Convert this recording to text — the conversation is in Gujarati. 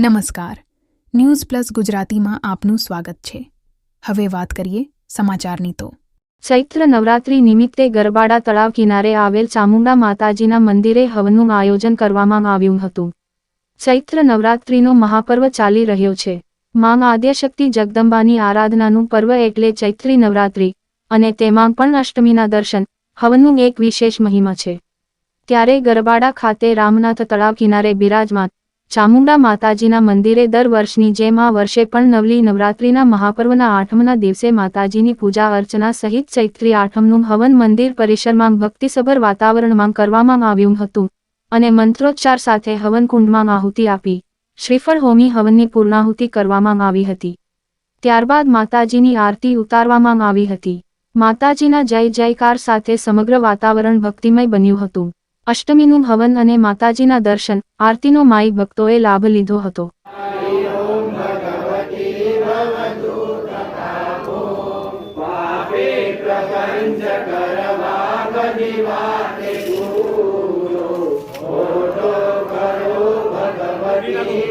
નમસ્કાર. ન્યૂઝ પ્લસ ગુજરાતીમાં આપનું સ્વાગત છે. હવે વાત કરીએ સમાચારની તો. ચૈત્ર નવરાત્રી નિમિત્તે ગરબાડા તળાવ કિનારે આવેલ ચામુંડા માતાજીના મંદિરે હવનનું આયોજન કરવામાં આવ્યું હતું. ચૈત્ર નવરાત્રીનો મહાપર્વ ચાલી રહ્યો છે. માં આદ્યશક્તિ જગદંબાની આરાધનાનું પર્વ એટલે ચૈત્રી નવરાત્રી અને તેમાં પણ અષ્ટમીના દર્શન, હવનનું એક વિશેષ મહિમા છે. ત્યારે ગરબાડા ખાતે રામનાથ તળાવ કિનારે બિરાજમાન ચામુંડા માતાજીના મંદિરે દર વર્ષની જેમ આ વર્ષે પણ નવલી નવરાત્રીના મહાપર્વના આઠમના દિવસે માતાજીની પૂજા અર્ચના સહિત ચૈત્રી આઠમનું હવન મંદિર પરિસરમાં ભક્તિસભર વાતાવરણમાં કરવામાં આવ્યું હતું અને મંત્રોચ્ચાર સાથે હવનકુંડમાં આહુતિ આપી. શ્રીફળ હોમી હવનની પૂર્ણાહુતિ કરવામાં આવી હતી. ત્યારબાદ માતાજીની આરતી ઉતારવામાં આવી હતી. માતાજીના જય જયકાર સાથે સમગ્ર વાતાવરણ ભક્તિમય બન્યું હતું. અષ્ટમીનું હવન અને માતાજીના દર્શન આરતીનો માઈ ભક્તોએ લાભ લીધો હતો. વિશેષ